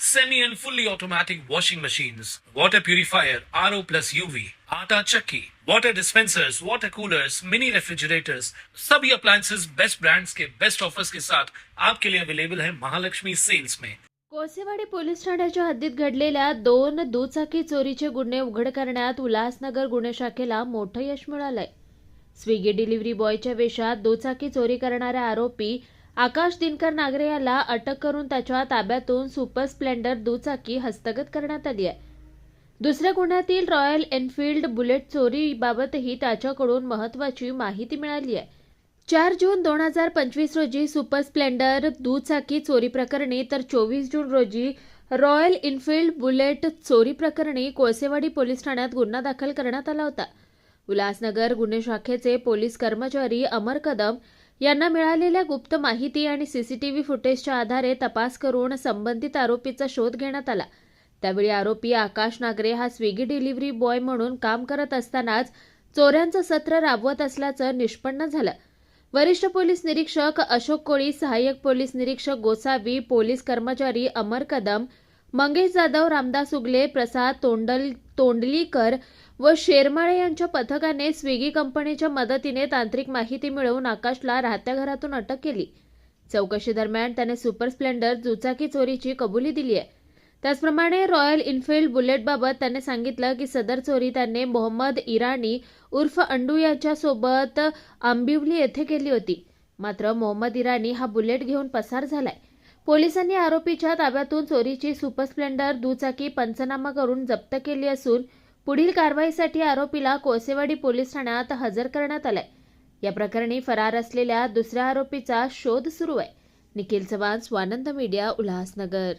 semi and fully automatic washing machines, water purifier, RO plus UV, आटा चक्की, water dispensers, water coolers, mini refrigerators, सभी appliances best brands के best offers के साथ आपके लिए अवेलेबल है महालक्ष्मी सेल्स में कोसेवाडी पोलीस ठाण्याच्या हद्दीत घडलेल्या दोन दुचाकी चोरीचे गुन्हे उघड करण्यात उल्हासनगर गुन्हे शाखेला मोठं यश मिळालंय. स्विगी डिलिव्हरी बॉयच्या वेशात दुचाकी चोरी करणारा आरोपी आकाश दिनकर नागरे याला अटक करून त्याच्या ताब्यातून सुपर स्प्लेंडर दुचाकी हस्तगत करण्यात आली आहे. दुसऱ्या गुन्ह्यातील रॉयल एनफिल्ड बुलेट चोरीबाबतही त्याच्याकडून महत्वाची माहिती मिळाली आहे. चार जून दोन हजार पंचवीस रोजी सुपर स्प्लेंडर दुचाकी चोरी प्रकरणी तर चोवीस जून रोजी रॉयल इनफिल्ड बुलेट चोरी प्रकरणी कोळसेवाडी पोलीस ठाण्यात गुन्हा दाखल करण्यात आला होता. उल्हासनगर गुन्हे शाखेचे पोलीस कर्मचारी अमर कदम यांना मिळालेल्या गुप्त माहिती आणि सीसीटीव्ही फुटेजच्या आधारे तपास करून संबंधित आरोपीचा शोध घेण्यात आला. त्यावेळी आरोपी आकाश नागरे हा स्विगी डिलिव्हरी बॉय म्हणून काम करत असतानाच चोऱ्यांचं सत्र राबवत असल्याचं निष्पन्न झालं. वरिष्ठ पोलीस निरीक्षक अशोक कोळी सहाय्यक पोलीस निरीक्षक गोसावी पोलीस कर्मचारी अमर कदम मंगेश जाधव रामदास उगले प्रसाद तोंडल तोंडलीकर व शेरमाळे यांच्या पथकाने स्विगी कंपनीच्या मदतीने तांत्रिक माहिती मिळवून आकाशला राहत्या घरातून अटक केली. चौकशी दरम्यान त्याने सुपर स्प्लेंडर दुचाकी चोरीची कबुली दिली आहे. त्याचप्रमाणे रॉयल इनफिल्ड बुलेटबाबत त्याने सांगितलं की सदर चोरी त्याने मोहम्मद इराणी उर्फ अंडू याच्यासोबत आंबिवली येथे केली होती. मात्र मोहम्मद इराणी हा बुलेट घेऊन पसार झालाय. पोलिसांनी आरोपीच्या ताब्यातून चोरीची सुपर स्प्लेंडर दुचाकी पंचनामा करून जप्त केली असून पुढील कारवाईसाठी आरोपीला कोसेवाडी पोलीस ठाण्यात हजर करण्यात आलाय. या प्रकरणी फरार असलेल्या दुसऱ्या आरोपीचा शोध सुरू आहे. निखिल चव्हाण स्वानंद मीडिया उल्हासनगर.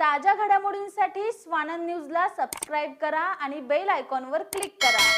ताज्या घडामोडींसाठी स्वानंद न्यूजला सबस्क्राईब करा आणि बेल आयकॉनवर क्लिक करा.